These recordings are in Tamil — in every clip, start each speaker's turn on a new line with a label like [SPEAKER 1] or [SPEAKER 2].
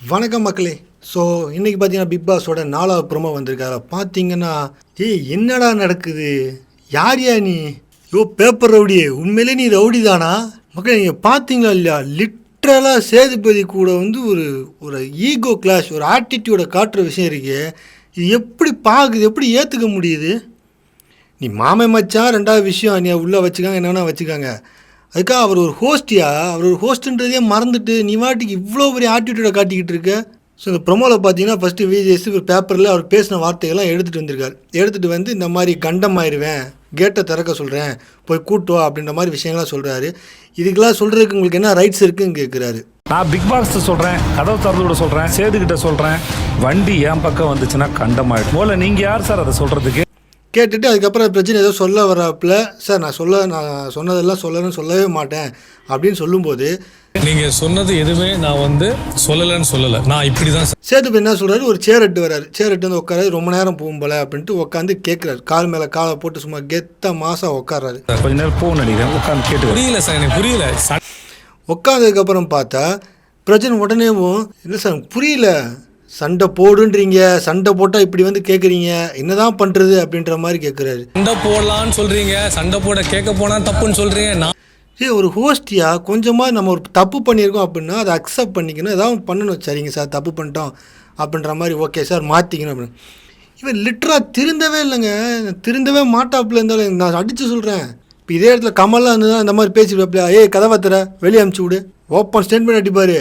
[SPEAKER 1] வணக்கம் மக்களே. ஸோ இன்றைக்கி பார்த்தீங்கன்னா பிக் பாஸோட நாலாவது ப்ரோமோ வந்திருக்காரு. பார்த்தீங்கன்னா ஏய் என்னடா நடக்குது? யார் யா நீ? யோ பேப்பர் ரவுடி. உண்மையிலே நீ ரவுடி தானா? மக்களே நீங்கள் பார்த்தீங்களா இல்லையா? லிட்ரலாக சேதுபதி கூட வந்து ஒரு ஒரு ஈகோ கிளாஷ் ஒரு ஆட்டிடியூடை காட்டுற விஷயம் இருக்கு. இது எப்படி பார்க்குது எப்படி ஏற்றுக்க முடியுது? நீ மாமன் மச்சான் ரெண்டாவது விஷயம் நீ உள்ளே வச்சுக்காங்க என்ன வேணா வச்சுக்காங்க? அதுக்காக அவர் ஒரு ஹோஸ்டியா அவர் ஒரு ஹோஸ்ட்டுன்றதே மறந்துட்டு நீ வாட்டிக்கு இவ்வளோ பெரிய ஆட்டிடியூடை காட்டிக்கிட்டு இருக்க? ஸோ இந்த ப்ரொமோவில் பார்த்தீங்கன்னா ஃபஸ்ட்டு விஜேஸ் ஒரு பேப்பரில் அவர் பேசின வார்த்தைகள்லாம் எடுத்துகிட்டு வந்திருக்காரு. எடுத்துகிட்டு வந்து இந்த மாதிரி கண்டம் ஆயிடுவேன் கேட்டை திறக்க சொல்கிறேன் போய் கூட்டுவா அப்படின்ற மாதிரி விஷயங்கள்லாம் சொல்கிறாரு இதுக்கெல்லாம் சொல்கிறதுக்கு உங்களுக்கு என்ன ரைட்ஸ் இருக்குன்னு கேட்குறாரு
[SPEAKER 2] நான் பிக் பாஸ் சொல்கிறேன் கதவு திறந்து விட சொல்கிறேன் சேதுக்கிட்ட சொல்கிறேன் வண்டி என் பக்கம் வந்துச்சுன்னா கண்டமாயிடும். போல நீங்கள் யார் சார் அதை சொல்கிறதுக்கு
[SPEAKER 1] கேட்டுட்டு அதுக்கப்புறம் பிரச்சனை ஏதோ சொல்ல வர்றாப்புல சார் நான் சொல்ல நான் சொன்னதெல்லாம் சொல்லணும்னு சொல்லவே மாட்டேன் அப்படின்னு சொல்லும்போது
[SPEAKER 3] நீங்க சொன்னது எதுவுமே நான் வந்து சொல்லலைன்னு சொல்லலை. நான் இப்படி தான்
[SPEAKER 1] சேதுபதி என்ன சொல்றாரு? ஒரு சேர் எட்டு வராரு சேர் எட்டு வந்து உட்காராரு ரொம்ப நேரம் போகும் போல அப்படின்ட்டு உட்காந்து கேட்குறாரு கால் மேலே காலை போட்டு சும்மா கெத்த மாசா உட்கார்றாரு.
[SPEAKER 2] கொஞ்ச நேரம் போன் அடிக்கிறேன் உட்காந்து கேட்டு
[SPEAKER 3] புரியல சார் எனக்கு புரியல.
[SPEAKER 1] உட்காந்ததுக்கப்புறம் பார்த்தா பிரச்சனை உடனேவும் இல்லை சார் எனக்கு புரியல. சண்டை போடுன்றீங்க சண்டை போட்டால் இப்படி வந்து கேட்குறீங்க என்னதான் பண்ணுறது அப்படின்ற மாதிரி கேட்குறாரு
[SPEAKER 3] சண்டை போடலான்னு சொல்றீங்க சண்டை போட கேட்க போனா தப்புன்னு சொல்றீங்க நான்
[SPEAKER 1] ஏய் ஒரு ஹோஸ்டியா கொஞ்சமாக நம்ம ஒரு தப்பு பண்ணியிருக்கோம் அப்படின்னா அதை அக்செப்ட் பண்ணிக்கணும் ஏதாவது பண்ணணும் சரிங்க சார் தப்பு பண்ணிட்டோம் அப்படின்ற மாதிரி ஓகே சார் மாற்றிக்கணும் அப்படின்னு. இவன் லிட்டராக திருந்தவே இல்லைங்க. திருந்தவே மாட்டாப்புல இருந்தாலும் நான் அடித்து சொல்கிறேன் இப்போ இதே இடத்துல கமலாக இருந்ததுன்னா இந்த மாதிரி பேசி வைப்பில ஏய் கதவை தர வெளியே அமுச்சு விடு. ஓப்பன் ஸ்டேட்மெண்ட் அடிப்பார்.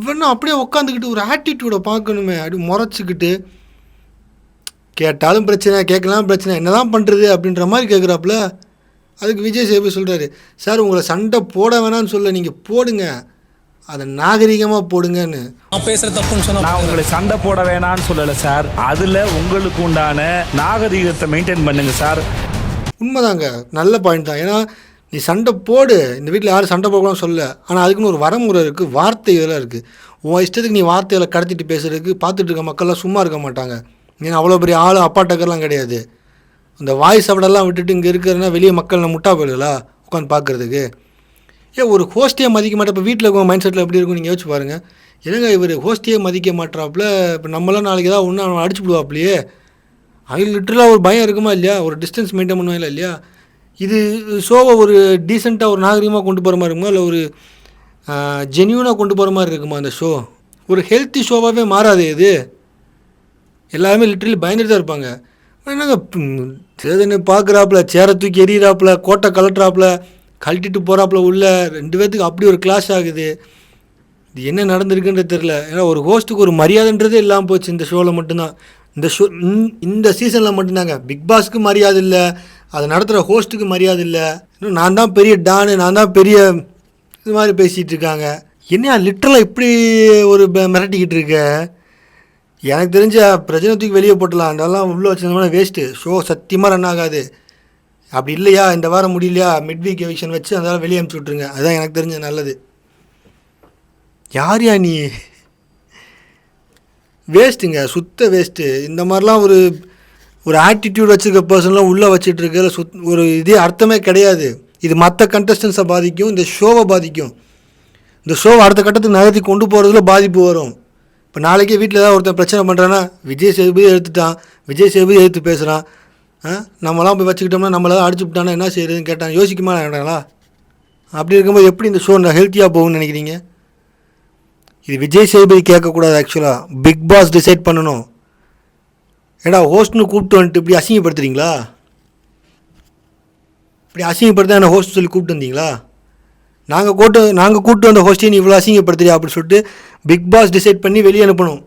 [SPEAKER 1] இவனும் அப்படியே உட்காந்துக்கிட்டு ஒரு ஆட்டிடியூடை பார்க்கணுமே. அப்படி முறைச்சிக்கிட்டு கேட்டாலும் பிரச்சனை கேட்கலாம் பிரச்சனை என்னதான் பண்ணுறது அப்படின்ற மாதிரி கேட்குறாப்புல அதுக்கு விஜய் சேபி சொல்கிறாரு சார் உங்களை சண்டை போட வேணாம்னு சொல்ல நீங்கள் போடுங்க. அதை நாகரிகமாக போடுங்கன்னு.
[SPEAKER 3] நான் பேசுற தப்புன்னு சொன்னா
[SPEAKER 2] நான் உங்களை சண்டை போட வேணாம்னு சொல்லல சார். அதுல உங்களுக்கு உண்டான நாகரீகத்தை மெயின்டைன் பண்ணுங்க சார்.
[SPEAKER 1] உண்மைதாங்க. நல்ல பாயிண்ட் தான். ஏன்னா நீ சண்டை போடு. இந்த வீட்டில் யாரும் சண்டை போடக்கூடாதுன்னு சொல்ல ஆனால் அதுக்குன்னு ஒரு வரமுறை இருக்குது வார்த்தை இதெல்லாம் இருக்குது உன் இஷ்டத்துக்கு நீ வார்த்தைகளை கடத்திட்டு பேசுறதுக்கு பார்த்துட்டு இருக்க மக்கள்லாம் சும்மா இருக்க மாட்டாங்க. நீ அவ்வளோ பெரிய ஆள் அப்பாட்டக்கர்லாம் கிடையாது. இந்த வாய்ஸ் அவடெல்லாம் விட்டுட்டு இங்கே இருக்கிறனா வெளியே மக்கள் முட்டா போயிடலா உட்காந்து பார்க்குறதுக்கு. ஏன் ஒரு ஹோஸ்டியை மதிக்க மாட்டேன் இப்போ வீட்டில் இருக்க மைண்ட் செட்டில் எப்படி இருக்கும் நீங்கள் யோசிச்சு பாருங்கள் என்னங்க இவர் ஹோஸ்டே மதிக்க மாட்டாப்புல இப்போ நம்மளாம் நாளைக்கு ஏதாவது ஒன்று அவன் அடிச்சு விடுவாப்லையே அவங்களுக்கு லிட்டரலாக ஒரு பயம் இருக்குமா இல்லையா? ஒரு டிஸ்டன்ஸ் மெயின்டைன் பண்ணுவாங்களா இல்லையா? இது ஷோவை ஒரு டீசெண்டாக ஒரு நாகரிகமாக கொண்டு போகிற மாதிரி இருக்குமா? இல்லை ஒரு ஜென்யூனாக கொண்டு போகிற மாதிரி இருக்குமா அந்த ஷோ ஒரு ஹெல்த்தி ஷோவாகவே மாறாது இது. எல்லாருமே லிட்ரலி பயந்துட்டு தான் இருப்பாங்க. என்னங்க சேதனை பார்க்குறாப்புல சேரை தூக்கி எறிகிறாப்புல கோட்டை கலட்டுறாப்புல கழட்டிட்டு போகிறாப்புல உள்ள ரெண்டு பேர்த்துக்கு அப்படி ஒரு கிளாஷ் ஆகுது. இது என்ன நடந்திருக்குன்றது தெரில ஏன்னா ஒரு ஹோஸ்ட்டுக்கு ஒரு மரியாதைன்றதே இல்லாமல் போச்சு இந்த ஷோவில் மட்டும்தான். இந்த ஷோ இந்த சீசனில் மட்டும்தாங்க. பிக் பாஸ்க்கு மரியாதை இல்லை. அதை நடத்துகிற ஹோஸ்ட்டுக்கு மரியாதை இல்லை. இன்னும் நான் தான் பெரிய டானு நான் தான் பெரிய இது மாதிரி பேசிகிட்டு இருக்காங்க. என்ன லிட்டரலாக இப்படி ஒரு மிரட்டிக்கிட்டு இருக்க? எனக்கு தெரிஞ்ச பிரச்சனை தூக்கி வெளியே போட்டலாம் அதெல்லாம் உள்ளே வச்சிருந்தோம்னா வேஸ்ட்டு ஷோ சத்தியமாக ரன் ஆகாது. அப்படி இல்லையா? இந்த வாரம் முடியலையா? மிட் வீக் எவிக்ஷன் வச்சு அதெல்லாம் வெளியே அனுப்பிச்சி விட்ருங்க அதுதான் எனக்கு தெரிஞ்ச நல்லது. யார் யா நீ வேஸ்ட்டுங்க சுத்த வேஸ்ட்டு இந்த மாதிரிலாம் ஒரு ஒரு ஆட்டிடியூட் வச்சுருக்க பர்சன்லாம் உள்ளே வச்சுட்டு இருக்கிற சுத் ஒரு இதே அர்த்தமே கிடையாது. இது மற்ற கண்டஸ்டன்ஸை பாதிக்கும் இந்த ஷோவை பாதிக்கும். இந்த ஷோவை அடுத்த கட்டத்துக்கு நகர்த்தி கொண்டு போகிறதுல பாதிப்பு வரும். இப்போ நாளைக்கே வீட்டில் ஏதாவது ஒருத்தன் பிரச்சனை பண்ணுறான்னா விஜய் சேதுபதி எடுத்துட்டான் விஜய் சேதுபதி எடுத்து பேசுகிறான் நம்மலாம் போய் வச்சுக்கிட்டோம்னா நம்மள ஏதாவது அடிச்சு விட்டானா என்ன செய்யறதுன்னு கேட்டான் யோசிக்குமா வேண்டாங்களா அப்படி இருக்கும்போது எப்படி இந்த ஷோ ஹெல்த்தியாக போகும்னு நினைக்கிறீங்க? இது விஜய் சேதுபதி கேட்கக்கூடாது ஆக்சுவலாக பிக் பாஸ் டிசைட் பண்ணணும். ஏடா ஹோஸ்ட்னு கூப்பிட்டு வந்துட்டு இப்படி அசிங்கப்படுத்துறீங்களா? இப்படி அசிங்கப்படுத்த என்ன ஹோஸ்ட் சொல்லி கூப்பிட்டு வந்தீங்களா? நாங்கள் கூட்டு நாங்கள் கூப்பிட்டு வந்த ஹோஸ்டையும் நீ இவ்வளோ அசிங்கப்படுத்துறியா அப்படின்னு சொல்லிட்டு பிக் பாஸ் டிசைட் பண்ணி வெளியே அனுப்பணும்.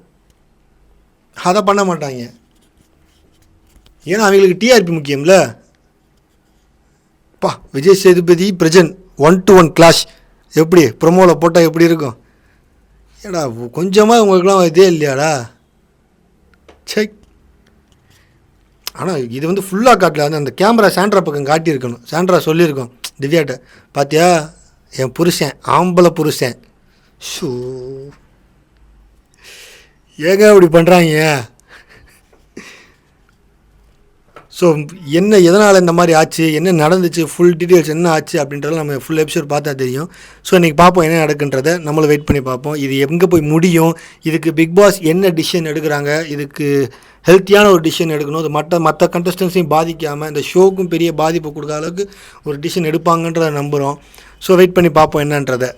[SPEAKER 1] அதை பண்ண மாட்டாங்க. ஏன்னா அவங்களுக்கு டிஆர்பி முக்கியம்ல. பா Vijay Sethupathi Prajan one to one clash எப்படி? ப்ரொமோவில் போட்டால் எப்படி இருக்கும்? ஏடா கொஞ்சமாக உங்களுக்குலாம் இதே இல்லையாடா? செக் ஆனால் இது வந்து ஃபுல்லாக காட்டல. அந்த அந்த கேமரா சாண்ட்ரா பக்கம் காட்டியிருக்கணும். சாண்ட்ரா சொல்லியிருக்கோம். திவ்யாட்ட பார்த்தியா என் புருஷன் ஆம்பளை புருஷன். ஷூ. ஏங்க இப்படி பண்ணுறாங்க ஸோ என்ன எதனால் இந்த மாதிரி ஆச்சு? என்ன நடந்துச்சு? ஃபுல் டீட்டெயில்ஸ் என்ன ஆச்சு? அப்படின்றத நம்ம ஃபுல் எபிசோட் பார்த்தா தெரியும். ஸோ இன்றைக்கி பார்ப்போம் என்ன நடக்குன்றதை. நம்மளை வெயிட் பண்ணி பார்ப்போம். இது எங்கே போய் முடியும்? இதுக்கு பிக் பாஸ் என்ன டிசிஷன் எடுக்கிறாங்க? இதுக்கு ஹெல்த்தியான ஒரு டிசிஷன் எடுக்கணும். அது மற்ற மற்ற கண்டஸ்டன்ஸையும் பாதிக்காமல் இந்த ஷோக்கும் பெரிய பாதிப்பு கொடுக்க அளவுக்கு ஒரு டிசிஷன் எடுப்பாங்கன்றதை நம்புகிறோம் ஸோ வெயிட் பண்ணி பார்ப்போம் என்னன்றதை.